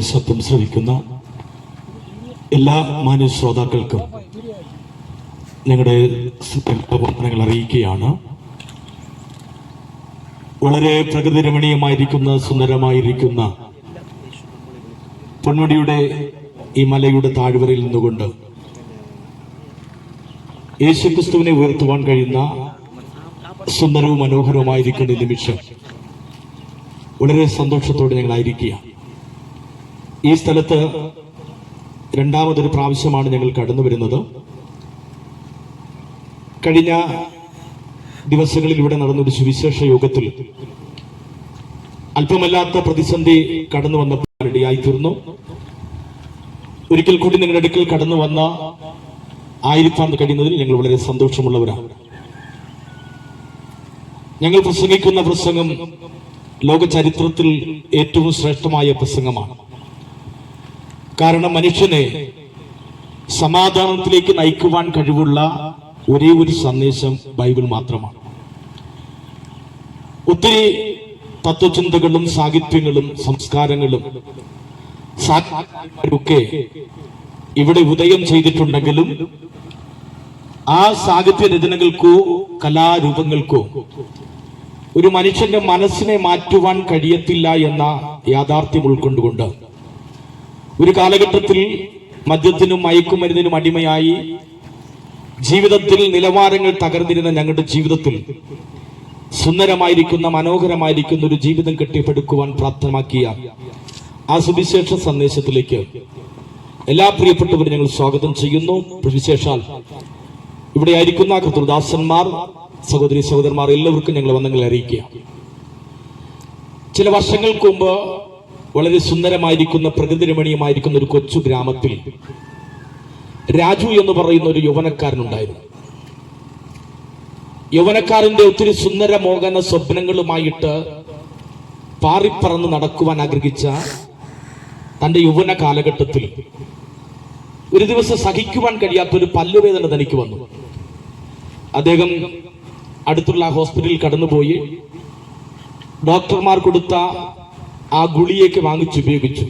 ശബ്ദം ശ്രവിക്കുന്ന എല്ലാ മാന്യ ശ്രോതാക്കൾക്കും ഞങ്ങളുടെ പ്രവർത്തനങ്ങൾ അറിയിക്കുകയാണ്. വളരെ പ്രകൃതി രമണീയമായിരിക്കുന്ന സുന്ദരമായിരിക്കുന്ന പൊന്മുടിയുടെ ഈ മലയുടെ താഴ്വരയിൽ നിന്നുകൊണ്ട് യേശുക്രിസ്തുവിനെ ഉയർത്തുവാൻ കഴിയുന്ന സുന്ദരവും മനോഹരവുമായിരിക്കുന്ന നിമിഷം വളരെ സന്തോഷത്തോടെ ഞങ്ങളായിരിക്കുക ഈ സ്ഥലത്ത് രണ്ടാമതൊരു പ്രാവശ്യമാണ് ഞങ്ങൾ കടന്നു വരുന്നത്. കഴിഞ്ഞ ദിവസങ്ങളിൽ ഇവിടെ നടന്നൊരു സുവിശേഷ യോഗത്തിൽ അല്പമല്ലാത്ത പ്രതിസന്ധി കടന്നു വന്നപ്പോൾ റെഡിയായി തീർന്നു ഒരിക്കൽ കൂടി നിങ്ങളുടെ അടുക്കൽ കടന്നു വന്ന ആയിരിക്കാൻ കഴിയുന്നതിൽ ഞങ്ങൾ വളരെ സന്തോഷമുള്ളവരാണ്. ഞങ്ങൾ പ്രസംഗിക്കുന്ന പ്രസംഗം ലോക ചരിത്രത്തിൽ ഏറ്റവും ശ്രേഷ്ഠമായ പ്രസംഗമാണ്. കാരണം മനുഷ്യനെ സമാധാനത്തിലേക്ക് നയിക്കുവാൻ കഴിവുള്ള ഒരേ ഒരു സന്ദേശം ബൈബിൾ മാത്രമാണ്. ഒത്തിരി തത്വചിന്തകളും സാഹിത്യങ്ങളും സംസ്കാരങ്ങളും ഒക്കെ ഇവിടെ ഉദയം ചെയ്തിട്ടുണ്ടെങ്കിലും ആ സാഹിത്യ രചനകൾക്കോ കലാരൂപങ്ങൾക്കോ ഒരു മനുഷ്യന്റെ മനസ്സിനെ മാറ്റുവാൻ കഴിയത്തില്ല എന്ന യാഥാർത്ഥ്യം ഉൾക്കൊണ്ടുകൊണ്ട് ഒരു കാലഘട്ടത്തിൽ മദ്യത്തിനും മയക്കുമരുന്നിനും അടിമയായി ജീവിതത്തിൽ നിലവാരങ്ങൾ തകർന്നിരുന്ന ഞങ്ങളുടെ ജീവിതത്തിൽ സുന്ദരമായിരിക്കുന്ന മനോഹരമായിരിക്കുന്ന ഒരു ജീവിതം കെട്ടിപ്പടുക്കുവാൻ പ്രാപ്തമാക്കിയ ആ സുവിശേഷ സന്ദേശത്തിലേക്ക് എല്ലാ പ്രിയപ്പെട്ടവരും ഞങ്ങൾ സ്വാഗതം ചെയ്യുന്നു. വിശേഷാൽ ഇവിടെ ആയിരിക്കുന്ന കൃതദാസന്മാർ സഹോദരി സഹോദരന്മാർ എല്ലാവർക്കും ഞങ്ങൾ വന്നങ്ങൾ അറിയിക്കുക. ചില വർഷങ്ങൾക്ക് മുമ്പ് വളരെ സുന്ദരമായിരിക്കുന്ന പ്രകൃതി രമണീയമായിരിക്കുന്ന ഒരു കൊച്ചു ഗ്രാമത്തിൽ രാജു എന്ന് പറയുന്ന ഒരു യൗവനക്കാരനുണ്ടായിരുന്നു. യൗവനക്കാരന്റെ ഒത്തിരി സുന്ദര മോഹന സ്വപ്നങ്ങളുമായിട്ട് പാറിപ്പറന്ന് നടക്കുവാൻ ആഗ്രഹിച്ച തന്റെ യൗവന കാലഘട്ടത്തിൽ ഒരു ദിവസം സഹിക്കുവാൻ കഴിയാത്ത ഒരു പല്ലുവേദന തനിക്ക് വന്നു. അദ്ദേഹം അടുത്തുള്ള ഹോസ്പിറ്റലിൽ കടന്നുപോയി. ഡോക്ടർമാർ കൊടുത്ത ആ ഗുളിയേക്ക് വാങ്ങിച്ചുപയോഗിച്ചു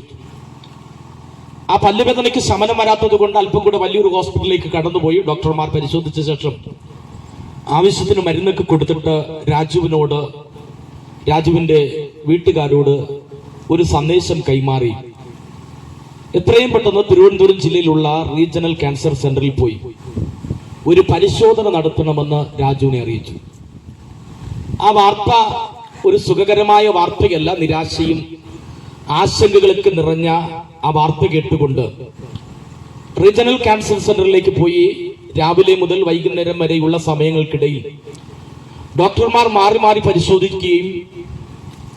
ആ പല്ലുവേദനയ്ക്ക് ശമനം വരാത്തത് കൊണ്ട് അല്പം കൂടെ വലിയൊരു ഹോസ്പിറ്റലിലേക്ക് കടന്നുപോയി. ഡോക്ടർമാർ പരിശോധിച്ച ശേഷം ആവശ്യത്തിന് മരുന്നൊക്കെ കൊടുത്തിട്ട് രാജുവിനോട് രാജുവിന്റെ വീട്ടുകാരോട് ഒരു സന്ദേശം കൈമാറി. എത്രയും പെട്ടെന്ന് തിരുവനന്തപുരം ജില്ലയിലുള്ള റീജിയണൽ ക്യാൻസർ സെന്ററിൽ പോയി. ഒരു പരിശോധന നടത്തണമെന്ന് രാജുവിനെ അറിയിച്ചു. ആ വാർത്ത ഒരു സുഖകരമായ വാർത്തയല്ല നിരാശയും ആശങ്കകളൊക്കെ നിറഞ്ഞ ആ വാർത്ത കേട്ടുകൊണ്ട് റീജിയണൽ ക്യാൻസർ സെന്ററിലേക്ക് പോയി രാവിലെ മുതൽ വൈകുന്നേരം വരെയുള്ള സമയങ്ങൾക്കിടയിൽ ഡോക്ടർമാർ മാറി മാറി പരിശോധിക്കുകയും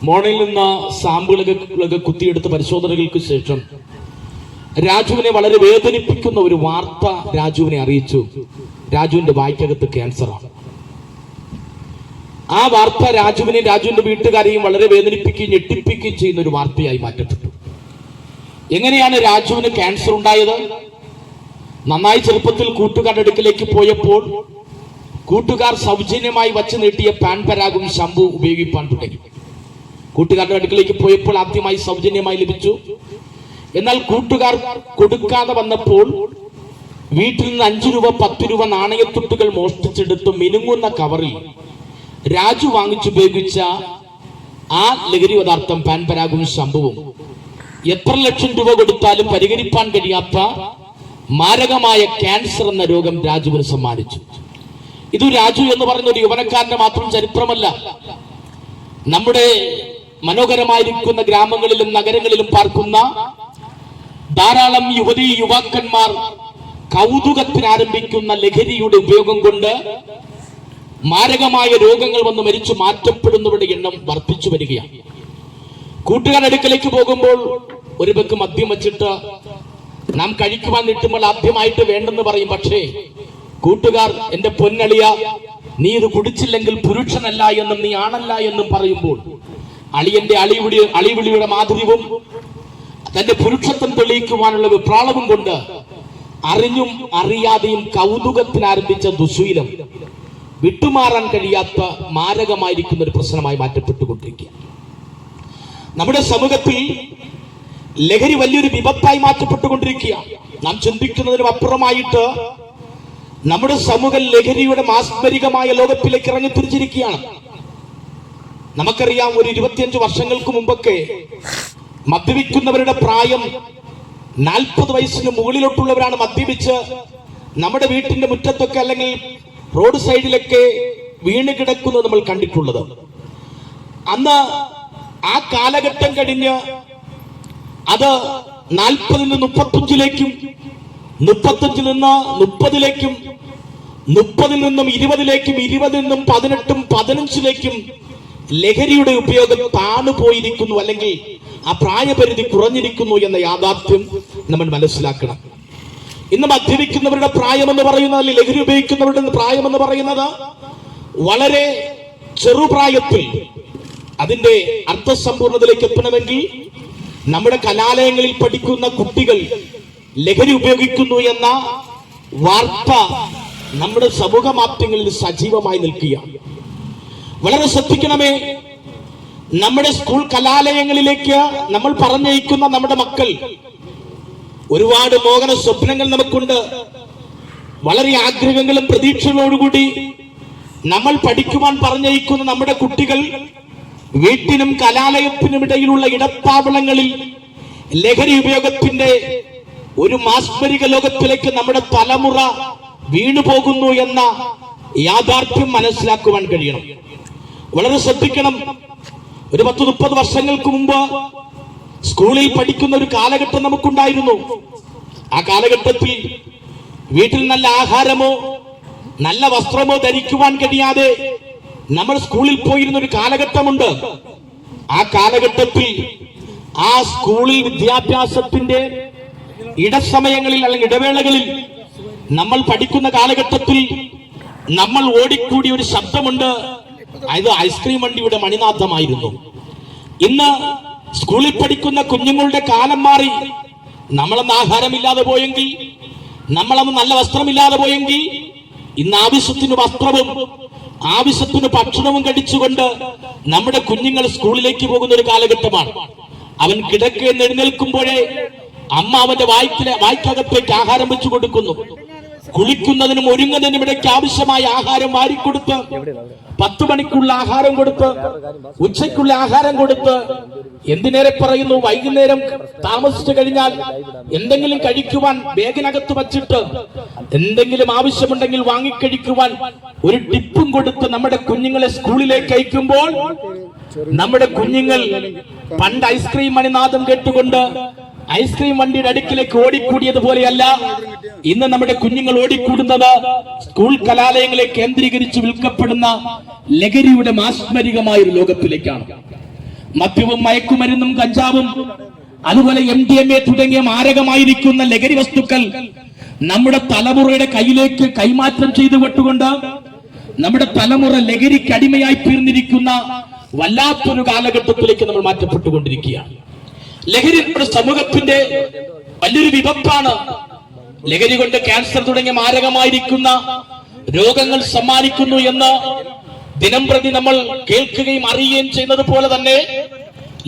മോണയിൽ നിന്ന് സാമ്പിളുകളൊക്കെ കുത്തിയെടുത്ത പരിശോധനകൾക്ക് ശേഷം രാജുവിനെ വളരെ വേദനിപ്പിക്കുന്ന ഒരു വാർത്ത രാജുവിനെ അറിയിച്ചു. രാജുവിന്റെ വായ്ക്കകത്ത് ക്യാൻസറാണ് ആ വാർത്ത രാജുവിനെ രാജുവിന്റെ വീട്ടുകാരെയും വളരെ വേദനിപ്പിക്കുകയും ഞെട്ടിപ്പിക്കുകയും ചെയ്യുന്ന ഒരു വാർത്തയായി മാറ്റപ്പെട്ടു. എങ്ങനെയാണ് രാജുവിന് ക്യാൻസർ ഉണ്ടായത്? നന്നായി ചെറുപ്പത്തിൽ കൂട്ടുകാരുടെ അടുക്കിലേക്ക് പോയപ്പോൾ കൂട്ടുകാർ സൗജന്യമായി വച്ച് നീട്ടിയ പാൻ പരാഗും ശംഭു ഉപയോഗിക്കാൻ തുടങ്ങി. കൂട്ടുകാരുടെ അടുക്കിലേക്ക് പോയപ്പോൾ ആദ്യമായി സൗജന്യമായി ലഭിച്ചു. എന്നാൽ കൂട്ടുകാർ കൊടുക്കാതെ വന്നപ്പോൾ വീട്ടിൽ നിന്ന് അഞ്ചു രൂപ പത്ത് രൂപ നാണയത്തുട്ടുകൾ മോഷ്ടിച്ചെടുത്ത് മിനുങ്ങുന്ന കവറിൽ രാജു വാങ്ങിച്ചുപയോഗിച്ച ആ ലഹരി പദാർത്ഥം പാൻപരാഗും ശംഭുവും. എത്ര ലക്ഷം രൂപ കൊടുത്താലും പരിഹരിപ്പാൻ കഴിയാത്ത മാരകമായ ക്യാൻസർ എന്ന രോഗം രാജുവിന് സമ്മാനിച്ചു. ഇത് രാജു എന്ന് പറയുന്ന ഒരു യുവനക്കാരന്റെ മാത്രം ചരിത്രമല്ല. നമ്മുടെ മനോഹരമായിരിക്കുന്ന ഗ്രാമങ്ങളിലും നഗരങ്ങളിലും പാർക്കുന്ന ധാരാളം യുവതി യുവാക്കന്മാർ കൗതുകത്തിന് ആരംഭിക്കുന്ന ലഹരിയുടെ ഉപയോഗം കൊണ്ട് മാരകമായ രോഗങ്ങൾ വന്ന് മരിച്ചു മാറ്റപ്പെടുന്നവരുടെ എണ്ണം വർദ്ധിച്ചു വരികയാണ്. കൂട്ടുകാരുടെ അടുക്കലേക്ക് പോകുമ്പോൾ ഒരു വെക്ക് മദ്യം വച്ചിട്ട് നാം കഴിക്കുവാൻ നിൽക്കുമ്പോൾ ആദ്യമായിട്ട് വേണ്ടെന്ന് പറയും പക്ഷേ കൂട്ടുകാർ എന്റെ പൊന്നളിയ നീ ഇത് കുടിച്ചില്ലെങ്കിൽ പുരുഷനല്ല എന്നും നീ ആണല്ല എന്നും പറയുമ്പോൾ അളിയന്റെ അളിവിളി അളിവിളിയുടെ മാധുര്യവും തന്റെ പുരുഷത്വം തെളിയിക്കുവാനുള്ള വിപ്രാളവും കൊണ്ട് അറിഞ്ഞും അറിയാതെയും കൗതുകത്തിനാരംഭിച്ച ദുശീലം വിട്ടുമാറാൻ കഴിയാത്ത മാരകമായിരിക്കുന്ന ഒരു പ്രശ്നമായി മാറ്റപ്പെട്ടുകൊണ്ടിരിക്കുക നമ്മുടെ സമൂഹത്തിൽ ലഹരി വലിയൊരു വിപത്തായി മാറ്റപ്പെട്ടുകൊണ്ടിരിക്കുക നാം ചിന്തിക്കുന്നതിനും അപ്പുറമായിട്ട് നമ്മുടെ സമൂഹം ലഹരിയുടെ മാസ്മരികമായ ലോകത്തിലേക്ക് ഇറങ്ങി തിരിച്ചിരിക്കുകയാണ് നമുക്കറിയാം ഒരു ഇരുപത്തിയഞ്ച് വർഷങ്ങൾക്ക് മുമ്പൊക്കെ മദ്യപിക്കുന്നവരുടെ പ്രായം നാൽപ്പത് വയസ്സിന് മുകളിലോട്ടുള്ളവരാണ് മദ്യപിച്ച് നമ്മുടെ വീട്ടിന്റെ മുറ്റത്തൊക്കെ അല്ലെങ്കിൽ റോഡ് സൈഡിലൊക്കെ വീണ് കിടക്കുന്നത് നമ്മൾ കണ്ടിട്ടുള്ളത്. അന്ന് ആ കാലഘട്ടം കഴിഞ്ഞ് അത് നാൽപ്പതിൽ നിന്ന് മുപ്പത്തഞ്ചിലേക്കും മുപ്പത്തഞ്ചിൽ നിന്ന് മുപ്പതിലേക്കും മുപ്പതിൽ നിന്നും ഇരുപതിലേക്കും ഇരുപതിൽ നിന്നും പതിനെട്ടും പതിനഞ്ചിലേക്കും ലഹരിയുടെ ഉപയോഗം താണു പോയിരിക്കുന്നു അല്ലെങ്കിൽ ആ പ്രായപരിധി കുറഞ്ഞിരിക്കുന്നു എന്ന യാഥാർത്ഥ്യം നമ്മൾ മനസ്സിലാക്കണം. ഇന്ന് മദ്യപിക്കുന്നവരുടെ പ്രായം എന്ന് പറയുന്നത് അല്ലെങ്കിൽ ലഹരി ഉപയോഗിക്കുന്നവരുടെ പ്രായം എന്ന് പറയുന്നത്? വളരെ ചെറുപ്രായത്തിൽ അതിന്റെ അർത്ഥസമ്പൂർണതയിലേക്ക് എത്തണമെങ്കിൽ നമ്മുടെ കലാലയങ്ങളിൽ പഠിക്കുന്ന കുട്ടികൾ ലഹരി ഉപയോഗിക്കുന്നു എന്ന വാർത്ത നമ്മുടെ സമൂഹ മാധ്യമങ്ങളിൽ സജീവമായി നിൽക്കുകയാണ്. വളരെ ശ്രദ്ധിക്കണമേ നമ്മുടെ സ്കൂൾ കലാലയങ്ങളിലേക്ക് നമ്മൾ പറഞ്ഞയക്കുന്ന നമ്മുടെ മക്കൾ ഒരുപാട് മോഹന സ്വപ്നങ്ങൾ നമുക്കുണ്ട്. വളരെ ആഗ്രഹങ്ങളും പ്രതീക്ഷകളോടുകൂടി നമ്മൾ പഠിക്കുവാൻ പറഞ്ഞയക്കുന്ന നമ്മുടെ കുട്ടികൾ വീട്ടിനും കലാലയത്തിനും ഇടയിലുള്ള ഇടത്താവളങ്ങളിൽ ലഹരി ഉപയോഗത്തിന്റെ ഒരു മാസ്മരിക ലോകത്തിലേക്ക് നമ്മുടെ തലമുറ വീണു പോകുന്നു എന്ന യാഥാർത്ഥ്യം മനസ്സിലാക്കുവാൻ കഴിയണം. വളരെ ശ്രദ്ധിക്കണം. ഒരു പത്ത് മുപ്പത് വർഷങ്ങൾക്ക് മുമ്പ് സ്കൂളിൽ പഠിക്കുന്ന ഒരു കാലഘട്ടം നമുക്കുണ്ടായിരുന്നു. ആ കാലഘട്ടത്തിൽ വീട്ടിൽ നല്ല ആഹാരമോ നല്ല വസ്ത്രമോ ധരിക്കുവാൻ കഴിയാതെ നമ്മൾ സ്കൂളിൽ പോയിരുന്ന ഒരു കാലഘട്ടമുണ്ട്. ആ കാലഘട്ടത്തിൽ ആ സ്കൂളിൽ വിദ്യാഭ്യാസത്തിന്റെ ഇടസമയങ്ങളിൽ അല്ലെങ്കിൽ ഇടവേളകളിൽ നമ്മൾ പഠിക്കുന്ന കാലഘട്ടത്തിൽ നമ്മൾ ഓടിക്കൂടിയ ഒരു ശബ്ദമുണ്ട്. അത് ഐസ്ക്രീം വണ്ടിയുടെ മണിനാഥമായിരുന്നു. ഇന്ന് സ്കൂളിൽ പഠിക്കുന്ന കുഞ്ഞുങ്ങളുടെ കാലം മാറി. നമ്മളൊന്ന് ആഹാരമില്ലാതെ പോയെങ്കിൽ നമ്മളൊന്ന് നല്ല വസ്ത്രമില്ലാതെ പോയെങ്കിൽ ഇന്ന് ആവശ്യത്തിന് വസ്ത്രവും ആവശ്യത്തിന് ഭക്ഷണവും കഴിച്ചുകൊണ്ട് നമ്മുടെ കുഞ്ഞുങ്ങൾ സ്കൂളിലേക്ക് പോകുന്ന ഒരു കാലഘട്ടമാണ്. അവൻ കിടക്കെന്ന് എഴുന്നേൽക്കുമ്പോഴേ അമ്മ അവന്റെ വായ്ക്കിലെ വായ്ക്കകത്തേക്ക് ആഹാരം വെച്ചു കൊടുക്കുന്നു. കുളിക്കുന്നതിനും ഒരുങ്ങുന്നതിനും ഇടയ്ക്ക് ആവശ്യമായ ആഹാരം വാരിക്കൊടുത്ത് പത്ത് മണിക്കുള്ള ആഹാരം കൊടുത്ത് ഉച്ചയ്ക്കുള്ള ആഹാരം കൊടുത്ത് എന്തിനേറെ പറയുന്നു വൈകുന്നേരം താമസിച്ചു കഴിഞ്ഞാൽ എന്തെങ്കിലും കഴിക്കുവാൻ ബേഗിനകത്ത് വച്ചിട്ട് എന്തെങ്കിലും ആവശ്യമുണ്ടെങ്കിൽ വാങ്ങിക്കഴിക്കുവാൻ ഒരു ടിപ്പും കൊടുത്ത് നമ്മുടെ കുഞ്ഞുങ്ങളെ സ്കൂളിലേക്ക് അയക്കുമ്പോൾ നമ്മുടെ കുഞ്ഞുങ്ങൾ പണ്ട് ഐസ്ക്രീം മണിനാഥം കേട്ടുകൊണ്ട് ഐസ്ക്രീം വണ്ടിയുടെ അടുക്കിലേക്ക് ഓടിക്കൂടിയത് പോലെയല്ല ഇന്ന് നമ്മുടെ കുഞ്ഞുങ്ങൾ ഓടിക്കൂടുന്നത് സ്കൂൾ കലാലയങ്ങളെ കേന്ദ്രീകരിച്ച് വിൽക്കപ്പെടുന്ന ലഹരിയുടെ മാസ്മരികമായ ഒരു ലോകത്തിലേക്കാണ്. മദ്യവും മയക്കുമരുന്നും കഞ്ചാവും അതുപോലെ എം ഡി എം എ തുടങ്ങിയ മാരകമായിരിക്കുന്ന ലഹരി വസ്തുക്കൾ നമ്മുടെ തലമുറയുടെ കയ്യിലേക്ക് കൈമാറ്റം ചെയ്തു വിട്ടുകൊണ്ട് നമ്മുടെ തലമുറ ലഹരിക്ക് അടിമയായി തീർന്നിരിക്കുന്ന വല്ലാത്തൊരു കാലഘട്ടത്തിലേക്ക് നമ്മൾ മാറ്റപ്പെട്ടുകൊണ്ടിരിക്കുകയാണ്. ലഹരി നമ്മുടെ സമൂഹത്തിന്റെ വലിയൊരു വിപത്താണ്. ലഹരി കൊണ്ട് ക്യാൻസർ തുടങ്ങിയ മാരകമായിരിക്കുന്ന രോഗങ്ങൾ സമ്മാനിക്കുന്നു എന്ന് ദിനം പ്രതി നമ്മൾ കേൾക്കുകയും അറിയുകയും ചെയ്യുന്നത് പോലെ തന്നെ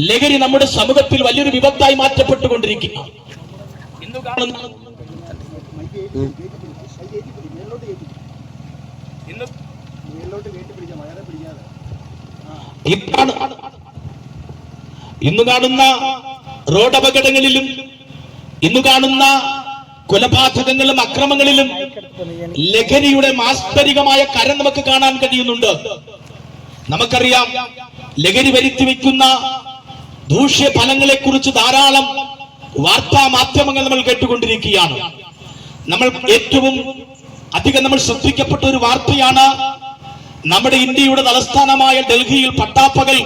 ലഹരി നമ്മുടെ സമൂഹത്തിൽ വലിയൊരു വിപത്തായി മാറ്റപ്പെട്ടുകൊണ്ടിരിക്കുന്നു. ഇന്ന് കാണുന്ന ഇന്ന് കാണുന്ന റോഡ് അപകടങ്ങളിലും ഇന്ന് കാണുന്ന കൊലപാതകങ്ങളും അക്രമങ്ങളിലും ലഹരിയുടെ മാസ്തരികമായ കരം നമുക്ക് കാണാൻ കഴിയുന്നുണ്ട്. നമുക്കറിയാം ലഹരി വരുത്തി വയ്ക്കുന്ന ദൂഷ്യ ഫലങ്ങളെ കുറിച്ച് ധാരാളം വാർത്താ മാധ്യമങ്ങൾ നമ്മൾ കേട്ടുകൊണ്ടിരിക്കുകയാണ്. നമ്മൾ ഏറ്റവും അധികം നമ്മൾ ശ്രദ്ധിക്കപ്പെട്ട ഒരു വാർത്തയാണ് നമ്മുടെ ഇന്ത്യയുടെ തലസ്ഥാനമായ ഡൽഹിയിൽ പട്ടാപ്പകൽ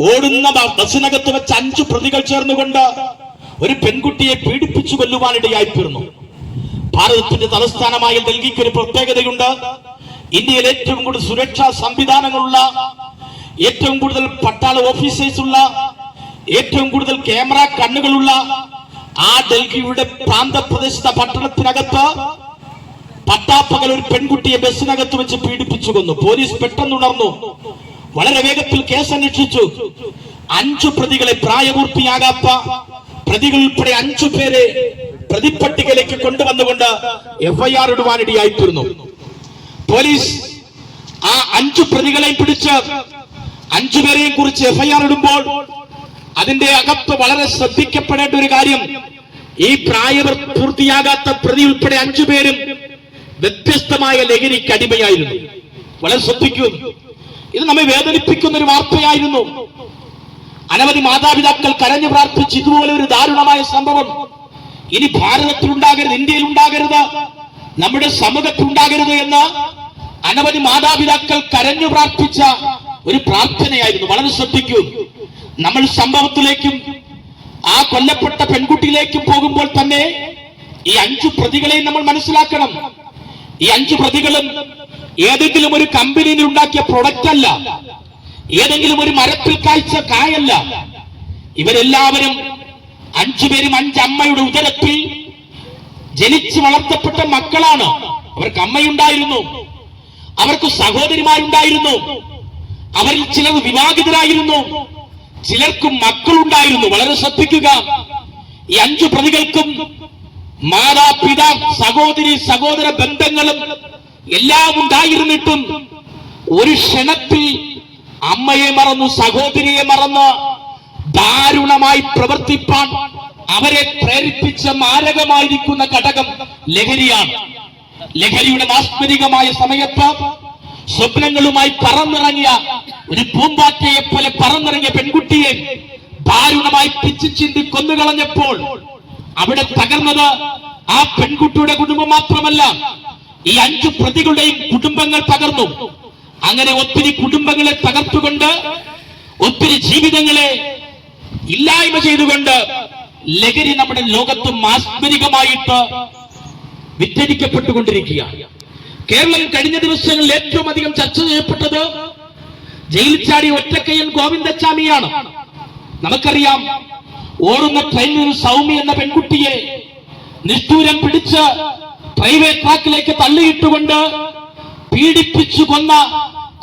ഓടുന്ന ബസ്സിനകത്ത് വെച്ച് അഞ്ചു പ്രതികൾ ചേർന്നുകൊണ്ട് ഒരു പെൺകുട്ടിയെ പീഡിപ്പിച്ചു കൊല്ലുവാനിടയായി തീർന്നു. ഭാരതത്തിന്റെ തലസ്ഥാനമായ ഡൽഹിക്ക് ഒരു പ്രത്യേകതയുണ്ട്. ഇന്ത്യയിൽ ഏറ്റവും കൂടുതൽ സുരക്ഷാ സംവിധാനങ്ങളുള്ള ഏറ്റവും കൂടുതൽ പട്ടാള ഓഫീസേഴ്സ് ഉള്ള ഏറ്റവും കൂടുതൽ ക്യാമറ കണ്ണുകളുള്ള ആ ഡൽഹിയുടെ പ്രാന്തപ്രദേശത്തെ പട്ടണത്തിനകത്ത് പട്ടാപ്പകൽ ഒരു പെൺകുട്ടിയെ ബസ്സിനകത്ത് വെച്ച് പീഡിപ്പിച്ചു കൊന്നു. പോലീസ് പെട്ടെന്ന് ഉണർന്നു വളരെ വേഗത്തിൽ കേസ് അന്വേഷിച്ചു. അഞ്ചു പ്രതികളെ പ്രായപൂർത്തിയാകാത്ത പ്രതികൾ ഉൾപ്പെടെ അഞ്ചു പേരെ പ്രതിപ്പട്ടികയിലേക്ക് കൊണ്ടുവന്നുകൊണ്ട് എഫ്ഐആർ ഇടുവാനിടയായിത്തീർന്നു പോലീസ് ആ അഞ്ചു പ്രതികളെ പിടിച്ച് അഞ്ചു പേരെയും കുറിച്ച് എഫ്ഐആർ ഇടുമ്പോൾ അതിന്റെ അകത്ത് വളരെ ശ്രദ്ധിക്കപ്പെടേണ്ട ഒരു കാര്യം ഈ പ്രായ പൂർത്തിയാകാത്ത പ്രതി ഉൾപ്പെടെ അഞ്ചു പേരും വ്യത്യസ്തമായ ലഹരിക്ക് അടിമയായിരുന്നു. വളരെ ശ്രദ്ധിക്കൂ ഇത് നമ്മെ വേദനിപ്പിക്കുന്ന ഒരു വാർത്തയായിരുന്നു. അനവധി മാതാപിതാക്കൾ കരഞ്ഞു പ്രാർത്ഥിച്ച് ഇതുപോലെ ഒരു ദാരുണമായ സംഭവം. ഇനി ഭാരതത്തിൽ ഉണ്ടാകരുത് ഇന്ത്യയിൽ ഉണ്ടാകരുത് നമ്മുടെ സമൂഹത്തിൽ ഉണ്ടാകരുത് എന്ന് അനവധി മാതാപിതാക്കൾ കരഞ്ഞു പ്രാർത്ഥിച്ച ഒരു പ്രാർത്ഥനയായിരുന്നു. വളരെ ശ്രദ്ധിക്കൂ നമ്മൾ സംഭവത്തിലേക്കും ആ കൊല്ലപ്പെട്ട പെൺകുട്ടിയിലേക്കും പോകുമ്പോൾ തന്നെ ഈ അഞ്ചു പ്രതികളെയും നമ്മൾ മനസ്സിലാക്കണം. ഈ അഞ്ചു പ്രതികളും ഏതെങ്കിലും ഒരു കമ്പനിയിൽ ഉണ്ടാക്കിയ പ്രൊഡക്റ്റ് അല്ല. ഏതെങ്കിലും ഒരു മരത്തിൽ കായ്ച്ച കായല്ല. ഇവരെല്ലാവരും അഞ്ചുപേരും അഞ്ചമ്മയുടെ ഉദരത്തിൽ ജനിച്ചു വളർത്തപ്പെട്ട മക്കളാണ്. അവർക്ക് അമ്മയുണ്ടായിരുന്നു. അവർക്ക് സഹോദരിമാരുണ്ടായിരുന്നു. അവരിൽ ചിലർ വിവാഹിതരായിരുന്നു. ചിലർക്ക് മക്കളുണ്ടായിരുന്നു. വളരെ ശ്രദ്ധിക്കുക. ഈ അഞ്ചു പ്രതികൾക്കും മാതാപിതാ സഹോദരി സഹോദര ബന്ധങ്ങളും എല്ലാം ഉണ്ടായിരുന്നിട്ടും ഒരു ക്ഷണത്തിൽ അമ്മയെ മറന്നു സഹോദരിയെ മറന്ന് ദാരുണമായി പ്രവർത്തിപ്പാൻ അവരെ പ്രേരിപ്പിച്ച മാരകമായിരിക്കുന്ന ഘടകം ലഹരിയാണ്. ലഹരിയുടെ മാസ്മരികമായ സമയത്ത് സ്വപ്നങ്ങളുമായി പറന്നിറങ്ങിയ ഒരു പൂമ്പാറ്റയെ പോലെ പറന്നിറങ്ങിയ പെൺകുട്ടിയെ ദാരുണമായി പിച്ചു ചിന്തി കൊന്നുകളഞ്ഞപ്പോൾ അവിടെ തകർന്നത് ആ പെൺകുട്ടിയുടെ കുടുംബം മാത്രമല്ല ഈ അഞ്ചു പ്രതികളുടെയും കുടുംബങ്ങൾ തകർന്നു. അങ്ങനെ ഒത്തിരി കുടുംബങ്ങളെ തകർത്തുകൊണ്ട് ഒത്തിരി ജീവിതങ്ങളെ ഇല്ലായ്മ ചെയ്തുകൊണ്ട് ലഹരി നമ്മുടെ ലോകത്ത് മാസ്മരികമായിട്ട് വിറ്റഴിക്കപ്പെട്ടുകൊണ്ടിരിക്കുകയാണ്. കേരളം കഴിഞ്ഞ ദിവസങ്ങളിൽ ഏറ്റവും അധികം ചർച്ച ചെയ്യപ്പെട്ടത് ജയിൽ ചാടി ഒറ്റക്കയ്യൻ ഗോവിന്ദച്ചാമിയാണ്. നമുക്കറിയാം ഓടുന്ന ട്രെയിനിൽ സൗമി എന്ന പെൺകുട്ടിയെ നിഷ്ഠൂരം പിടിച്ച് പ്രൈവറ്റ് ട്രാക്കിലേക്ക് തള്ളിയിട്ടുകൊണ്ട് പീഡിപ്പിച്ചു കൊന്ന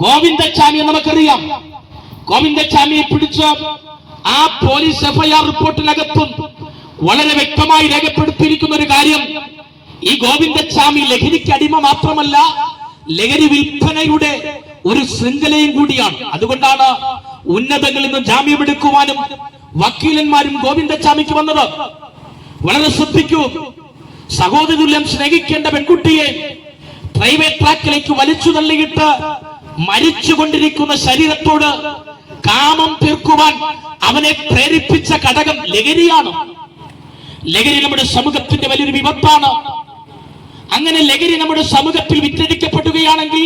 ഗോവിന്ദച്ചാമിയെ നമുക്കറിയാം. ഗോവിന്ദച്ചാമിയെ പിടിച്ച് ആ പോലീസ് എഫ്ഐആർ റിപ്പോർട്ടിനകത്തും വളരെ വ്യക്തമായി രേഖപ്പെടുത്തിയിരിക്കുന്ന ഒരു കാര്യം ഈ ഗോവിന്ദച്ചാമി ലഹരിക്ക് അടിമ മാത്രമല്ല ലഹരി വിൽപ്പനയുടെ ഒരു ശൃംഖലയും കൂടിയാണ്. അതുകൊണ്ടാണ് ഉന്നതങ്ങളിൽ നിന്ന് ജാമ്യമെടുക്കുവാനും വക്കീലന്മാരും ഗോവിന്ദച്ചാമിക്ക് വന്നത്. വളരെ ശ്രദ്ധിക്കൂ സഹോദരി തുല്യം സ്നേഹിക്കേണ്ട പെൺകുട്ടിയെ പ്രൈവറ്റ് ട്രാക്കിലേക്ക് വലിച്ചു തള്ളിയിട്ട് മരിച്ചുകൊണ്ടിരിക്കുന്ന ശരീരത്തോട് കാമം തീർക്കുവാൻ അവനെ പ്രേരിപ്പിച്ച ഘടകം ലഹരിയാണ്. ലഹരി നമ്മുടെ സമൂഹത്തിന്റെ വലിയൊരു വിപത്താണ്. അങ്ങനെ ലഹരി നമ്മുടെ സമൂഹത്തിൽ വിറ്റഴിക്കപ്പെടുകയാണെങ്കിൽ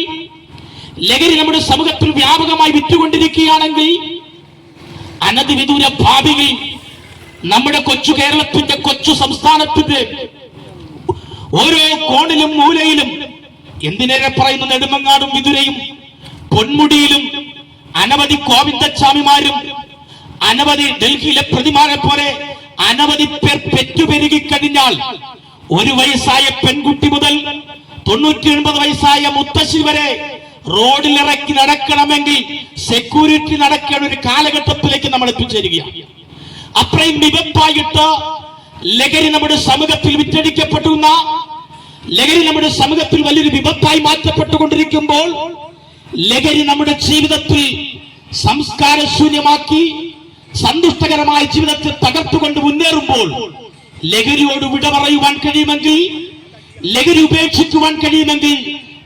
ലഹരി നമ്മുടെ സമൂഹത്തിൽ വ്യാപകമായി വിറ്റുകൊണ്ടിരിക്കുകയാണെങ്കിൽ അനധിവിദൂര ഭാവിയിൽ നമ്മുടെ കൊച്ചു കേരളത്തിന്റെ കൊച്ചു സംസ്ഥാനത്തിന്റെ ഓരോ കോണിലും മൂലയിലും എന്തിനേറെ പറയുന്നു നെടുമങ്ങാടും വിതുരയും പൊന്മുടിയിലും അനവധി കോവിന്ദസ്വാമിമാരും അനവധി ഡൽഹിയിലെ പ്രതിമാരെ പോലെ അനവധി പേർ പെറ്റുപെരുകി കഴിഞ്ഞാൽ ഒരു വയസ്സായ പെൺകുട്ടി മുതൽ തൊണ്ണൂറ്റി ഒൻപത് വയസ്സായ മുത്തശ്ശി വരെ റോഡിലിറക്കി നടക്കണമെങ്കിൽ സെക്യൂരിറ്റി നടക്കേണ്ട ഒരു കാലഘട്ടത്തിലേക്ക് നമ്മൾ എത്തിച്ചേരുകയാണ് അത്രയും വിപത്തായിട്ട് ലഹരി നമ്മുടെ സമൂഹത്തിൽ വിറ്റഴിക്കപ്പെടുന്ന ലഹരി നമ്മുടെ സമൂഹത്തിൽ വലിയൊരു വിപത്തായി മാറ്റപ്പെട്ടുകൊണ്ടിരിക്കുമ്പോൾ ലഹരി നമ്മുടെ ജീവിതത്തിൽ സംസ്കാരശൂന്യമാക്കി സന്തുഷ്ടകരമായ ജീവിതത്തെ തകർത്തുകൊണ്ട് മുന്നേറുമ്പോൾ ലഹരിയോട് വിട പറയുവാൻ കഴിയുമെങ്കിൽ ലഹരി ഉപേക്ഷിക്കുവാൻ കഴിയുമെങ്കിൽ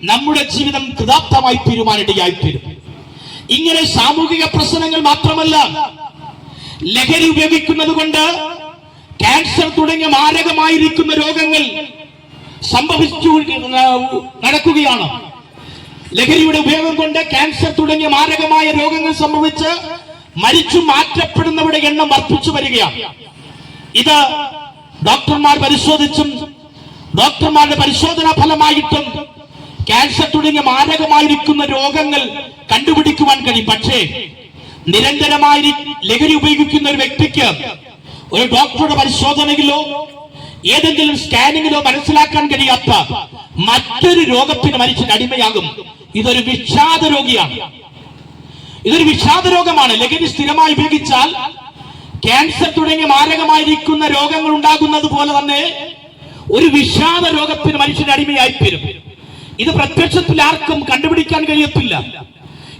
നമ്മുടെ ജീവിതം കൃതാർത്ഥമായി തീരുമാനിടയായി തീരും ഇങ്ങനെ സാമൂഹിക പ്രശ്നങ്ങൾ മാത്രമല്ല ലഹരി ഉപയോഗിക്കുന്നത് കൊണ്ട് ക്യാൻസർ തുടങ്ങിയ മാരകമായിരിക്കുന്ന രോഗങ്ങൾ സംഭവിച്ചു നടക്കുകയാണ്. ലഹരിയുടെ ഉപയോഗം കൊണ്ട് ക്യാൻസർ തുടങ്ങിയ മാരകമായ രോഗങ്ങൾ സംഭവിച്ച് മരിച്ചു മാറ്റപ്പെടുന്നവരുടെ എണ്ണം വർദ്ധിച്ചു വരികയാണ്. ഇത് ഡോക്ടർമാർ പരിശോധിച്ചും ഡോക്ടർമാരുടെ പരിശോധനാ ഫലമായിട്ടും ക്യാൻസർ തുടങ്ങിയ മാരകമായിരിക്കുന്ന രോഗങ്ങൾ കണ്ടുപിടിക്കുവാൻ കഴിയും. പക്ഷേ നിരന്തരമായി ലഹരി ഉപയോഗിക്കുന്ന ഒരു വ്യക്തിക്ക് ഒരു ഡോക്ടറുടെ പരിശോധനയിലോ ഏതെങ്കിലും സ്കാനിങ്ങിലോ മനസ്സിലാക്കാൻ കഴിയാത്ത മറ്റൊരു രോഗത്തിന് മനുഷ്യൻ അടിമയാകും. ഇതൊരു വിഷാദ രോഗിയാണ്. ഇതൊരു വിഷാദ രോഗമാണ്. ലഹരി സ്ഥിരമായി ഉപയോഗിച്ചാൽ ക്യാൻസർ തുടങ്ങിയ മാരകമായിരിക്കുന്ന രോഗങ്ങൾ ഉണ്ടാകുന്നത് പോലെ തന്നെ ഒരു വിഷാദ രോഗത്തിന് മനുഷ്യൻ അടിമയായിത്തീരും. ഇത് പ്രത്യക്ഷത്തിൽ ആർക്കും കണ്ടുപിടിക്കാൻ കഴിയത്തില്ല.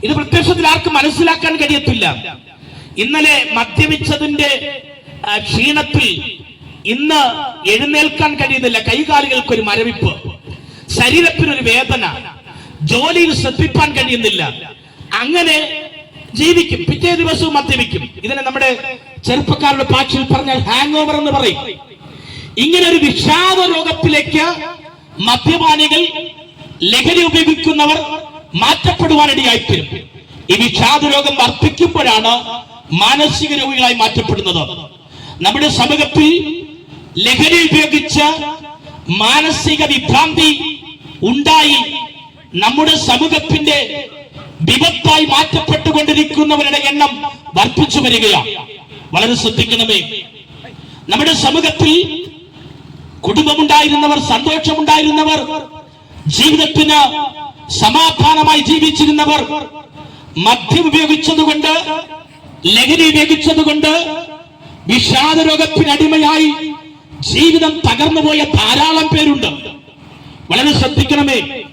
ഇത് പ്രത്യക്ഷത്തിൽ ആർക്കും മനസ്സിലാക്കാൻ കഴിയത്തില്ല. ഇന്നലെ മദ്യപിച്ചതിന്റെ ക്ഷീണത്തിൽ ഇന്ന് എഴുന്നേൽക്കാൻ കഴിയുന്നില്ല. കൈകാലുകൾക്ക് ഒരു മരവിപ്പ്. ശരീരത്തിനൊരു വേദന. ജോലിയിൽ ശ്രദ്ധിപ്പാൻ കഴിയുന്നില്ല. അങ്ങനെ ജീവിക്കും. പിറ്റേ ദിവസവും മദ്യപിക്കും. ഇതിനെ നമ്മുടെ ചെറുപ്പക്കാരുടെ ഭാഷയിൽ പറഞ്ഞാൽ ഹാങ് ഓവർ എന്ന് പറയും. ഇങ്ങനെ ഒരു വിഷാദ രോഗത്തിലേക്ക് മദ്യപാനികൾ ലഹരി ഉപയോഗിക്കുന്നവർ മാറ്റപ്പെടുവാനിടയായിത്തീരും ഈ വിഷാദ രോഗം വർദ്ധിക്കുമ്പോഴാണ് മാനസിക രോഗികളായി മാറ്റപ്പെടുന്നത്. നമ്മുടെ സമൂഹത്തിൽ ലഹരി ഉപയോഗിച്ച മാനസിക വിഭ്രാന്തി ഉണ്ടായി നമ്മുടെ സമൂഹത്തിന്റെ വിപത്തായി മാറ്റപ്പെട്ടുകൊണ്ടിരിക്കുന്നവരുടെ എണ്ണം വർദ്ധിച്ചു വരികയാണ്. വളരെ ശ്രദ്ധിക്കണമേ. നമ്മുടെ സമൂഹത്തിൽ കുടുംബമുണ്ടായിരുന്നവർ സന്തോഷമുണ്ടായിരുന്നവർ ജീവിതത്തിന് സമാധാനമായി ജീവിച്ചിരുന്നവർ മദ്യം ഉപയോഗിച്ചതുകൊണ്ട് ലഹരി ഉപയോഗിച്ചതുകൊണ്ട് വിഷാദ രോഗത്തിനടിമയായി ജീവിതം തകർന്നുപോയ ധാരാളം പേരുണ്ട്. വളരെ ശ്രദ്ധിക്കണമേ.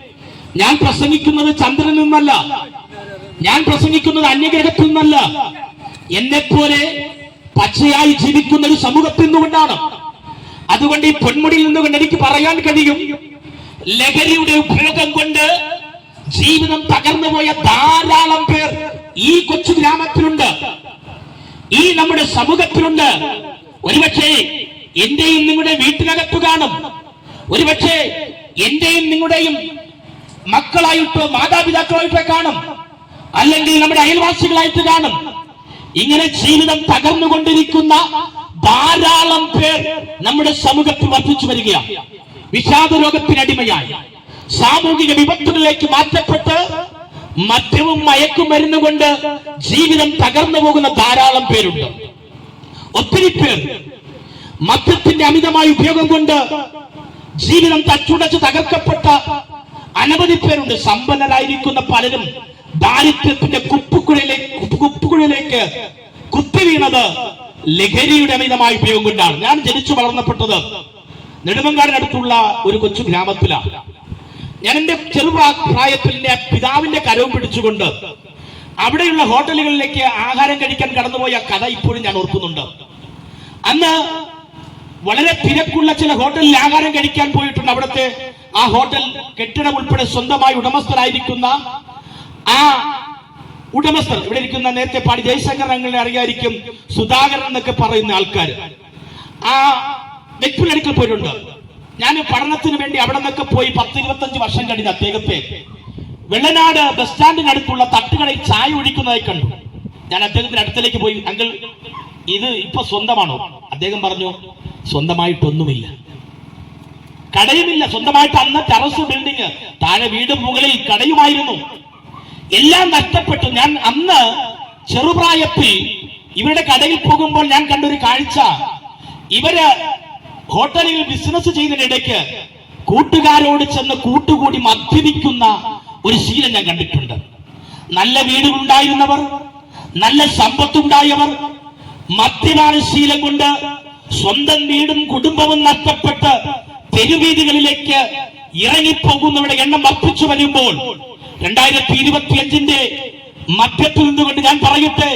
ഞാൻ പ്രസംഗിക്കുന്നത് ചന്ദ്രനിൽ നിന്നല്ല. ഞാൻ പ്രസംഗിക്കുന്നത് അന്യഗ്രഹത്തിൽ നിന്നല്ല. എന്നെ പോലെ പച്ചയായി ജീവിക്കുന്ന ഒരു സമൂഹത്തിൽ നിന്നുകൊണ്ടാണ്. അതുകൊണ്ട് ഈ പൊന്മുടിയിൽ നിന്നുകൊണ്ട് എനിക്ക് പറയാൻ കഴിയും. ലഹരിയുടെ ഉപയോഗം കൊണ്ട് ജീവിതം തകർന്നുപോയ ധാരാളം പേർ ഈ കൊച്ചു ഗ്രാമത്തിലുണ്ട്. ഈ നമ്മുടെ സമൂഹത്തിലുണ്ട്. ഒരുപക്ഷെ എന്റെയും നിങ്ങളുടെ വീട്ടിനകത്ത് കാണും. ഒരുപക്ഷെ എന്റെയും നിങ്ങളുടെയും മക്കളായിട്ടോ മാതാപിതാക്കളായിട്ടോ കാണും. അല്ലെങ്കിൽ നമ്മുടെ അയൽവാസികളായിട്ട് കാണും. ഇങ്ങനെ ജീവിതം തകർന്നുകൊണ്ടിരിക്കുന്ന ധാരാളം പേർ നമ്മുടെ സമൂഹത്തിൽ വർദ്ധിച്ചു വരികയാണ്. വിഷാദ രോഗത്തിനടിമയായി സാമൂഹിക വിപത്തുകളിലേക്ക് മാറ്റപ്പെട്ട് മദ്യവും മയക്കുമരുന്ന് കൊണ്ട് ജീവിതം തകർന്നു പോകുന്ന ധാരാളം പേരുണ്ട്. ഒത്തിരി പേർ മദ്യത്തിന്റെ അമിതമായ ഉപയോഗം കൊണ്ട് ജീവിതം തച്ചുടച്ച് തകർക്കപ്പെട്ട അനവധി പേരുണ്ട്. സമ്പന്നരായിരിക്കുന്ന പലരും ദാരിദ്ര്യത്തിന്റെ കുപ്പുക്കുഴയിലേക്ക് കുപ്പുകുഴയിലേക്ക് കുത്തി വീണത് ലഹരിയുടെ അമിതമായ ഉപയോഗം കൊണ്ടാണ്. ഞാൻ ജനിച്ചു വളർന്നപ്പെട്ടത് നെടുമങ്കാടിനടുത്തുള്ള ഒരു കൊച്ചു ഗ്രാമത്തിലാണ്. ഞാൻ എന്റെ ചെറുപ്രായത്തിൽ പ്രായത്തിൽ എന്റെ പിതാവിന്റെ കരവും പിടിച്ചുകൊണ്ട് അവിടെയുള്ള ഹോട്ടലുകളിലേക്ക് ആഹാരം കഴിക്കാൻ കടന്നുപോയ കഥ ഇപ്പോഴും ഞാൻ ഓർക്കുന്നുണ്ട്. അന്ന് വളരെ തിരക്കുള്ള ചില ഹോട്ടലിൽ ആഹാരം കഴിക്കാൻ പോയിട്ടുണ്ട്. അവിടുത്തെ ആ ഹോട്ടൽ കെട്ടിടം ഉൾപ്പെടെ സ്വന്തമായി ഉടമസ്ഥരായിരിക്കുന്ന ആ ഉടമസ്ഥർ ഇവിടെ ഇരിക്കുന്ന നേരത്തെ പാടി ജയശങ്കർ അങ്ങനെ അറിയായിരിക്കും സുധാകരൻ എന്നൊക്കെ പറയുന്ന ആൾക്കാർ ആ വ്യക്തിയുടെ പോയിട്ടുണ്ട്. ഞാൻ പഠനത്തിന് വേണ്ടി അവിടെ നിന്നൊക്കെ പോയി പത്ത് ഇരുപത്തഞ്ച് വർഷം കഴിഞ്ഞ അദ്ദേഹത്തെ വെള്ളനാട് ബസ് സ്റ്റാൻഡിനടുത്തുള്ള തട്ടുകടയിൽ ചായ ഒഴിക്കുന്നതായി കണ്ടു. ഞാൻ അദ്ദേഹത്തിന്റെ അടുത്തേക്ക് പോയി അങ്കിൾ ഇത് ഇപ്പൊ സ്വന്തമാണോ? അദ്ദേഹം പറഞ്ഞു സ്വന്തമായിട്ടൊന്നുമില്ല. കടയുമില്ല. സ്വന്തമായിട്ട് അന്ന് ടെറസ് ബിൽഡിങ് താഴെ വീട് മുകളിൽ കടയുമായിരുന്നു. എല്ലാം നഷ്ടപ്പെട്ടു. ഞാൻ അന്ന് ചെറുപ്രായത്തിൽ ഇവരുടെ കടയിൽ പോകുമ്പോൾ ഞാൻ കണ്ടൊരു കാഴ്ച. ഇവർ ഹോട്ടലിൽ ബിസിനസ് ചെയ്തതിനിടയ്ക്ക് കൂട്ടുകാരോട് ചെന്ന് കൂട്ടുകൂടി മദ്യപിക്കുന്ന ഒരു ശീലം ഞാൻ കണ്ടിട്ടുണ്ട്. നല്ല വീടുകളുണ്ടായിരുന്നവർ നല്ല സമ്പത്തുണ്ടായവർ മദ്യപാന ശീലം കൊണ്ട് സ്വന്തം വീടും കുടുംബവും നഷ്ടപ്പെട്ട് തെരുവീതികളിലേക്ക് ഇറങ്ങിപ്പോകുന്നവരുടെ എണ്ണം വർദ്ധിച്ചു വരുമ്പോൾ രണ്ടായിരത്തി ഇരുപത്തിയഞ്ചിന്റെ മധ്യത്തിൽ നിന്നുകൊണ്ട് ഞാൻ പറയട്ടെ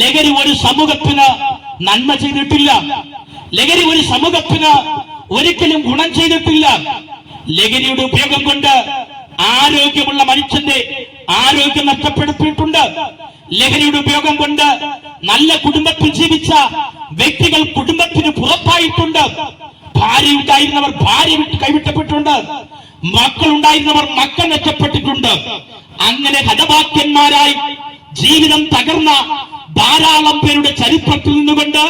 ലഹരി ഒരു സമൂഹത്തിന് നന്മ ചെയ്തിട്ടില്ല. ലഹരി ഒരു സമൂഹത്തിന് ഒരിക്കലും ഗുണം ചെയ്തിട്ടില്ല. ലഹരിയുടെ ഉപയോഗം കൊണ്ട് ആരോഗ്യമുള്ള മനുഷ്യന്റെ ആരോഗ്യം നഷ്ടപ്പെടുത്തിയിട്ടുണ്ട്. ലഹരിയുടെ ഉപയോഗം കൊണ്ട് നല്ല കുടുംബത്തിൽ ജീവിച്ച വ്യക്തികൾ കുടുംബത്തിന് പുറത്തായിട്ടുണ്ട്. ഭാര്യ ഉണ്ടായിരുന്നവർ ഭാര്യ കൈവിട്ടപ്പെട്ടുണ്ട് മക്കൾ ഉണ്ടായിരുന്നവർ മക്കൾ നഷ്ടപ്പെട്ടിട്ടുണ്ട്. അങ്ങനെ ഹതഭാഗ്യന്മാരായി ജീവിതം തകർന്ന ധാരാളം പേരുടെ ചരിത്രത്തിൽ നിന്നുകൊണ്ട്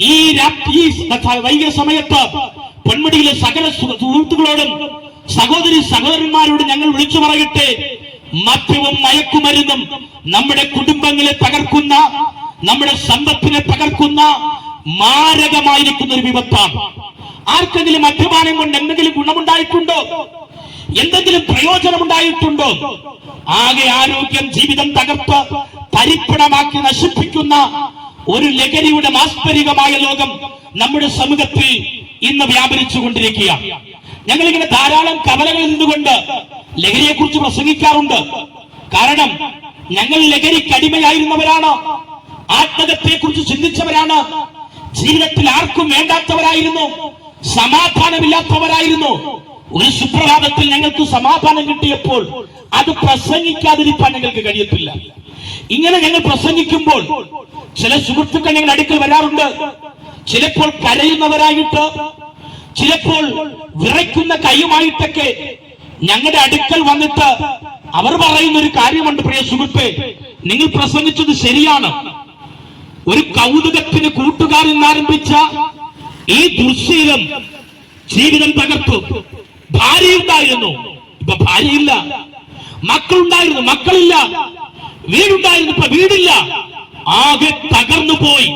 ഈ രാത്രി വൈകിയ സമയത്ത് പൊന്മുടിയിലെ സകല സുഹൃത്തുക്കളോടും സഹോദരി സഹോദരന്മാരോടും ഞങ്ങൾ വിളിച്ചു പറയട്ടെ. മദ്യവും മയക്കുമരുന്നും നമ്മുടെ കുടുംബങ്ങളെ തകർക്കുന്ന നമ്മുടെ സമ്പത്തിനെ തകർക്കുന്ന മാരകമായിരിക്കുന്ന ഒരു വിപത്താണ്. ആർക്കെങ്കിലും മദ്യപാനം കൊണ്ട് എന്തെങ്കിലും ഗുണമുണ്ടായിട്ടുണ്ടോ? എന്തെങ്കിലും പ്രയോജനമുണ്ടായിട്ടുണ്ടോ? ആകെ ആരോഗ്യം ജീവിതം തകർത്ത് തരിപ്പണമാക്കി നശിപ്പിക്കുന്ന ഒരു ലഹരിയുടെ മാസ്പരികമായ ലോകം നമ്മുടെ സമൂഹത്തിൽ ഇന്ന് വ്യാപരിച്ചു കൊണ്ടിരിക്കുകയാണ്. ഞങ്ങളിങ്ങനെ ധാരാളം കവലകൾ നിന്നുകൊണ്ട് ലഹരിയെ കുറിച്ച് പ്രസംഗിക്കാറുണ്ട്. കാരണം ഞങ്ങൾ ലഹരിക്ക് അടിമയായിരുന്നവരാണ്. ആത്മഹത്യയെ കുറിച്ച് ചിന്തിച്ചവരാണ്. ജീവിതത്തിൽ ആർക്കും വേണ്ടാത്തവരായിരുന്നു. സമാധാനമില്ലാത്തവരായിരുന്നു. ഒരു സുപ്രഭാതത്തിൽ ഞങ്ങൾക്ക് സമാധാനം കിട്ടിയപ്പോൾ അത് പ്രസംഗിക്കാതിരിക്കാൻ ഞങ്ങൾക്ക് കഴിയത്തില്ല. ഇങ്ങനെ ഞങ്ങൾ പ്രസംഗിക്കുമ്പോൾ ചില സുഹൃത്തുക്കൾ ഞങ്ങൾ അടുക്കൽ വരാറുണ്ട്. ചിലപ്പോൾ കരയുന്നവരായിട്ട് ചിലപ്പോൾ വിറയ്ക്കുന്ന കൈയുമായിട്ടൊക്കെ ഞങ്ങളുടെ അടുക്കൽ വന്നിട്ട് അവർ പറയുന്ന ഒരു കാര്യമുണ്ട് പ്രിയ സുഹൃത്തെ. നിങ്ങൾ പ്രസംഗിച്ചത് ശരിയാണ്. ഒരു കൗതുകത്തിന് കൂട്ടുകാരൻ ആരംഭിച്ച ഈ ദുശ്ശീലം ജീവിതം തകർത്തു. ഭാര്യ ഉണ്ടായിരുന്നു ഇപ്പൊ ഭാര്യയില്ല. മക്കളുണ്ടായിരുന്നു. മക്കളില്ല. വീടുണ്ടായിരുന്നു ഇപ്പൊ വീടില്ല. ആകെ തകർന്നു പോയി.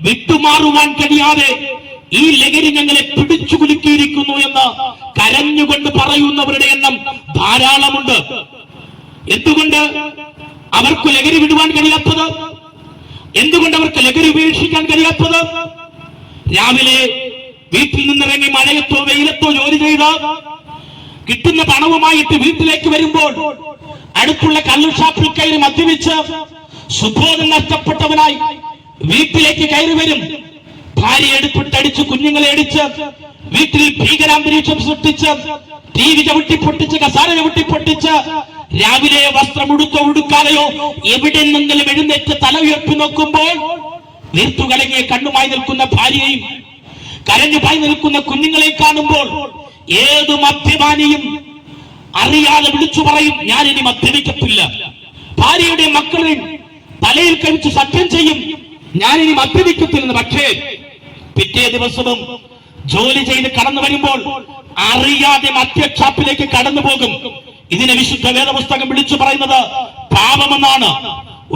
വിട്ടുമാറുവാൻ കഴിയാതെ ഈ ലഹരി ഞങ്ങളെ പിടിച്ചു കുലുക്കിയിരിക്കുന്നു എന്ന് കരഞ്ഞുകൊണ്ട് പറയുന്നവരുടെ എണ്ണം ധാരാളമുണ്ട്. എന്തുകൊണ്ട് അവർക്ക് ലഹരി വിടുവാൻ കഴിയാത്തത്? എന്തുകൊണ്ട് അവർക്ക് ലഹരി ഉപേക്ഷിക്കാൻ കഴിയാത്തത്? രാവിലെ വീട്ടിൽ നിന്നിറങ്ങി മഴയത്തോ വെയിലത്തോ ജോലി ചെയ്ത് കിട്ടുന്ന പണവുമായിട്ട് വീട്ടിലേക്ക് വരുമ്പോൾ അടുത്തുള്ള കല്ലു ഷാപ്പിൽ കയറി മദ്യപിച്ച് സുബോധം നഷ്ടപ്പെട്ടവനായി വീട്ടിലേക്ക് കയറി വരും. ഭാര്യ എടുപ്പിട്ടടിച്ച് കുഞ്ഞുങ്ങളെ അടിച്ച് വീട്ടിൽ ഭീകരാന്തരീക്ഷം സൃഷ്ടിച്ച് ടി വി ചവിട്ടി പൊട്ടിച്ച് കസാര ചവിട്ടി പൊട്ടിച്ച് രാവിലെ വസ്ത്രം ഉടുക്കോ ഉടുക്കാതെയോ എവിടെ നിന്നെങ്കിലും എഴുന്നേറ്റ് തല ഉയർത്തി നോക്കുമ്പോൾ വീർത്തു കലങ്ങിയ കണ്ണുമായി നിൽക്കുന്ന ഭാര്യയും കരഞ്ഞു പായി നിൽക്കുന്ന കുഞ്ഞുങ്ങളെ കാണുമ്പോൾ ഏത് മദ്യപാനിയും അറിയാതെ വിളിച്ചു പറയും ഞാൻ ഇനി മദ്യപിക്കത്തില്ല. ഭാര്യയുടെ മക്കളെ തലയിൽ കഴിച്ച് സത്യം ചെയ്യും ഞാൻ ഇനി മദ്യപിക്കത്തില്ലെന്ന്. പക്ഷേ പിറ്റേ ദിവസവും ജോലി ചെയ്ത് കടന്നു വരുമ്പോൾ അറിയാതെ മദ്യക്ഷാപ്പിലേക്ക് കടന്നു പോകും. ഇതിനെ വിശുദ്ധ വേദപുസ്തകം വിളിച്ചു പറയുന്നത് പാപമെന്നാണ്.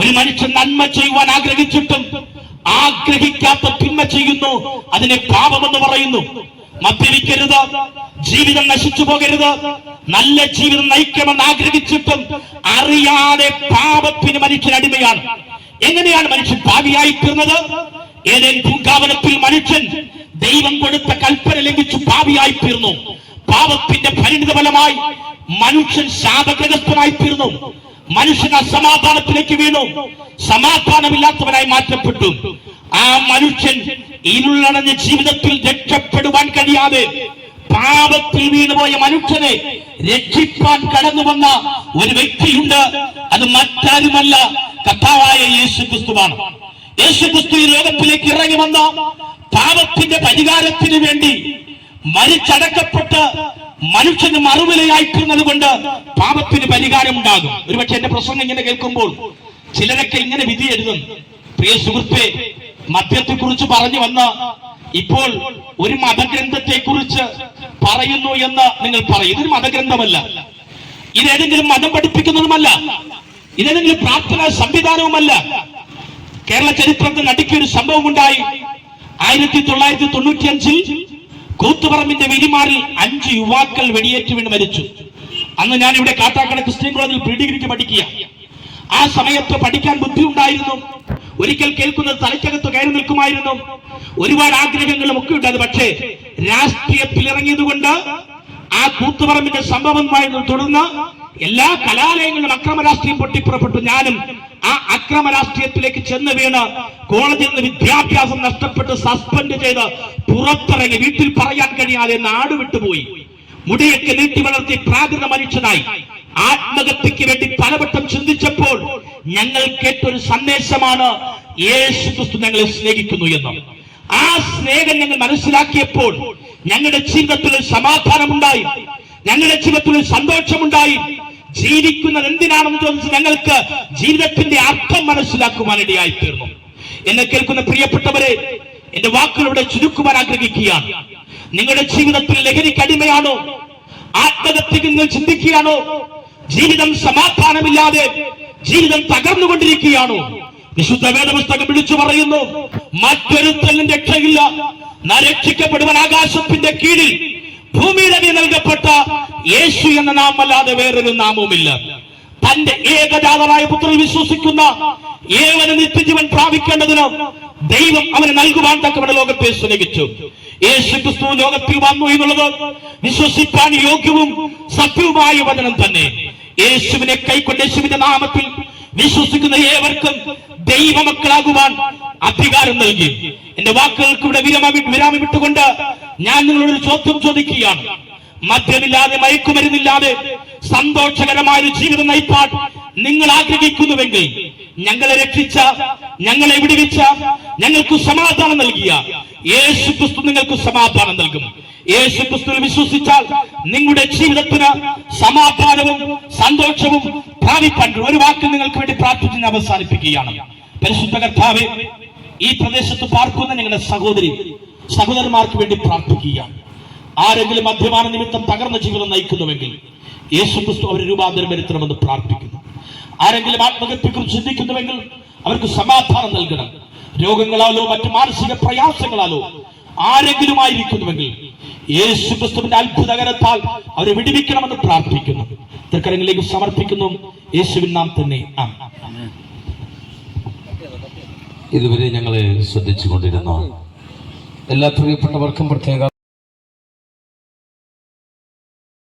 ഒരു മനുഷ്യൻ നന്മ ചെയ്യുവാൻ ആഗ്രഹിച്ചിട്ടും ആഗ്രഹിക്കാത്ത തിന്മ ചെയ്യുന്നു അതിനെ പാപമെന്ന് പറയുന്നു. മദ്യപിക്കരുത് ജീവിതം നശിച്ചു പോകരുത് നല്ല ജീവിതം നയിക്കണമെന്ന് ആഗ്രഹിച്ചിട്ടും അറിയാതെ പാപത്തിന് മനുഷ്യൻ അടിമയാണ്. എങ്ങനെയാണ് മനുഷ്യൻ പാപിയായി തീർന്നത് ഏതെങ്കിലും പൂങ്കാവനത്തിൽ മനുഷ്യൻ ദൈവം കൊടുത്ത കൽപ്പന ലംഘിച്ചു പാവിയായി തീർന്നു പാപത്തിന്റെ പരിണിത ഫലമായി മനുഷ്യൻ ശാപഗ്രഹസ്ഥനായി തീർന്നു മനുഷ്യൻ അസമാധാനത്തിലേക്ക് വീണു. സമാധാനമില്ലാത്തവനായി മാറ്റപ്പെട്ടു. ആ മനുഷ്യൻ ഇരുളടഞ്ഞ ജീവിതത്തിൽ രക്ഷപ്പെടുവാൻ കഴിയാതെ പാപത്തിൽ വീണുപോയ മനുഷ്യനെ രക്ഷിപ്പാൻ കടന്നു വന്ന ഒരു വ്യക്തിയുണ്ട്. അത് മറ്റാരുമല്ല. കഥാവായ യേശു ക്രിസ്തുവാണ് യേശു ക്രിസ്തു ഈ ലോകത്തിലേക്ക് ഇറങ്ങി വന്ന പാപത്തിന്റെ പരിഹാരത്തിന് വേണ്ടി മരിച്ചടക്കപ്പെട്ട് മനുഷ്യന് മറുവിലയായിത്തീർന്നത് കൊണ്ട് പാപത്തിന് പരിഹാരം ഉണ്ടാകും. ഒരുപക്ഷെ എന്റെ പ്രസംഗം ഇങ്ങനെ കേൾക്കുമ്പോൾ ചിലരൊക്കെ ഇങ്ങനെ വിധി എഴുതും പ്രിയ സുഹൃത്തെ മദ്യത്തെ കുറിച്ച് പറഞ്ഞു വന്ന ഇപ്പോൾ ഒരു മതഗ്രന്ഥത്തെ കുറിച്ച് പറയുന്നു എന്ന് നിങ്ങൾ പറയും. ഇതൊരു മതഗ്രന്ഥമല്ല. ഇതേതെങ്കിലും മതം പഠിപ്പിക്കുന്നതുമല്ല. ഇതേതെങ്കിലും പ്രാർത്ഥനാ സംവിധാനവുമല്ല. കേരള ചരിത്രത്തിൽ നടുക്കിയൊരു സംഭവം ഉണ്ടായി ആയിരത്തി തൊള്ളായിരത്തി തൊണ്ണൂറ്റി അഞ്ചിൽ കൂത്തുപറമ്പിന്റെ വെരിമാറിൽ അഞ്ച് യുവാക്കൾ വെടിയേറ്റ് വീണ് മരിച്ചു. അന്ന് ഞാൻ ഇവിടെ കാട്ടാക്കട ക്രിസ്ത്യൻ കോളേജിൽ പ്രീ ഡിഗ്രിക്ക് പഠിക്കുക. ആ സമയത്ത് പഠിക്കാൻ ബുദ്ധിയുണ്ടായിരുന്നു. ഒരിക്കൽ കേൾക്കുന്നത് തലയ്ക്കകത്ത് കയറി നിൽക്കുമായിരുന്നു. ഒരുപാട് ആഗ്രഹങ്ങളും ഒക്കെ ഉണ്ടായിരുന്നു പക്ഷേ രാഷ്ട്രീയത്തിലിറങ്ങിയതുകൊണ്ട് ആ കൂത്തുപറമ്പിന്റെ സംഭവമായി തുടർന്ന് എല്ലാ കലാലയങ്ങളിലും അക്രമ രാഷ്ട്രീയം പൊട്ടിപ്പുറപ്പെട്ടു. ഞാനും ആ അക്രമ രാഷ്ട്രീയത്തിലേക്ക് ചെന്ന് വീണ് കോളേജിൽ നിന്ന് വിദ്യാഭ്യാസം നഷ്ടപ്പെട്ട് സസ്പെൻഡ് ചെയ്ത് പുറത്തിറങ്ങി വീട്ടിൽ പറയാൻ കഴിയാതെ നാട് വിട്ടുപോയി. മുടിയൊക്കെ നീട്ടി വളർത്തി പ്രാകൃത മനുഷ്യനായി. ആത്മഹത്യക്ക് വേണ്ടി പലവട്ടം ചിന്തിച്ചപ്പോൾ ഞങ്ങൾ കേട്ടൊരു സന്ദേശമാണ് യേശു ക്രിസ്തു ഞങ്ങളെ സ്നേഹിക്കുന്നു എന്ന്. ആ സ്നേഹം ഞങ്ങൾ മനസ്സിലാക്കിയപ്പോൾ ഞങ്ങളുടെ ജീവിതത്തിൽ ഒരു സമാധാനമുണ്ടായി. ഞങ്ങളുടെ ജീവിതത്തിൽ ഒരു സന്തോഷമുണ്ടായി. ജീവിക്കുന്നത് എന്തിനാണെന്ന് ചോദിച്ച് ഞങ്ങൾക്ക് ജീവിതത്തിന്റെ അർത്ഥം മനസ്സിലാക്കുവാനിടയായി തീർന്നു. എന്നെ കേൾക്കുന്ന പ്രിയപ്പെട്ടവരെ എന്റെ വാക്കുകളുടെ ചുരുക്കുവാൻ ആഗ്രഹിക്കുകയാണ്. നിങ്ങളുടെ ജീവിതത്തിൽ ലഹരിക്ക് അടിമയാണോ? ആത്മഹത്യക്ക് നിങ്ങൾ ചിന്തിക്കുകയാണോ? ജീവിതം സമാധാനമില്ലാതെ ജീവിതം തകർന്നുകൊണ്ടിരിക്കുകയാണോ. വിശുദ്ധ വേദപുസ്തകം വിളിച്ചു പറയുന്നു മറ്റൊരുത്തലും രക്ഷയില്ല. നാം രക്ഷിക്കപ്പെടുവാൻ ആകാശത്തിന്റെ കീഴിൽ ഭൂമിയിലെ നൽകപ്പെട്ട യേശു എന്ന നാമല്ലാതെ വേറൊരു നാമവുമില്ല. തന്റെ ഏകജാതനായ പുത്രൻ വിശ്വസിക്കുന്ന ഏവന് നിത്യജീവൻ പ്രാപിക്കേണ്ടതിന് ദൈവം അവന് നൽകുവാൻ തക്കവണ ലോകത്തെ സ്നേഹിച്ചു. യേശു ക്രിസ്തു ലോകത്തിൽ വന്നു എന്നുള്ളത് വിശ്വസിക്കാൻ യോഗ്യവും സത്യവുമായ വചനം തന്നെ. യേശുവിനെ കൈക്കൊണ്ട് യേശുവിന്റെ നാമത്തിൽ വിശ്വസിക്കുന്ന ഏവർക്കും ദൈവമക്കളാകുവാൻ അധികാരം നൽകി. എന്റെ വാക്കുകൾക്ക് ഇവിടെ വിരാമ വിട്ടുകൊണ്ട് ഞാൻ നിങ്ങളോട് ഒരു ചോദ്യം ചോദിക്കുകയാണ്. മദ്യമില്ലാതെ മയക്കുമരുന്നില്ലാതെ സന്തോഷകരമായ ഒരു ജീവിതം നയിപ്പാൻ നിങ്ങൾ ആഗ്രഹിക്കുന്നുവെങ്കിൽ ഞങ്ങളെ രക്ഷിച്ച ഞങ്ങളെ വിടുവിച്ച ഞങ്ങൾക്ക് സമാധാനം നൽകിയ യേശു ക്രിസ്തു നിങ്ങൾക്ക് സമാധാനം നൽകും. യേശു ക്രിസ്തുവിൽ വിശ്വസിച്ചാൽ നിങ്ങളുടെ ജീവിതത്തിന് സമാധാനവും സന്തോഷവും പ്രാപിപ്പാൻ ഒരു വാക്ക് നിങ്ങൾക്ക് വേണ്ടി പ്രാർത്ഥിച്ച് ഞാൻ അവസാനിപ്പിക്കുകയാണ്. പരിശുദ്ധ കർത്താവ് ഈ പ്രദേശത്ത് പാർക്കുന്ന നിങ്ങളുടെ സഹോദരി സഹോദരന്മാർക്ക് വേണ്ടി പ്രാർത്ഥിക്കുകയാണ്. ആരെങ്കിലും മദ്യപാന നിമിത്തം തകർന്ന ജീവിതം നയിക്കുന്നുവെങ്കിൽ യേശു ക്രിസ്തു അവരെ രൂപാന്തരം വരുത്തണമെന്ന് പ്രാർത്ഥിക്കുന്നു. ആരെങ്കിലും ആത്മഹത്യക്കുറിച്ച് ചിന്തിക്കുന്നുവെങ്കിൽ അവർക്ക് സമാധാനം നൽകണം. രോഗങ്ങളാലോ മറ്റു മാനസിക പ്രയാസങ്ങളാലോ ആരെങ്കിലും ആയിരിക്കുന്നുവെങ്കിൽ യേശു ക്രിസ്തുവിന്റെ അത്ഭുതകരത്താൽ അവരെ വിടിവിക്കണമെന്ന് പ്രാർത്ഥിക്കുന്നു. തൃക്കരങ്ങളിലേക്ക് സമർപ്പിക്കുന്നു. യേശുവിൻ നാം തന്നെ. ഇതുവരെ ഞങ്ങളെ ശ്രദ്ധിച്ചുകൊണ്ടിരുന്നു എല്ലാ പ്രിയപ്പെട്ടവർക്കും പ്രത്യേക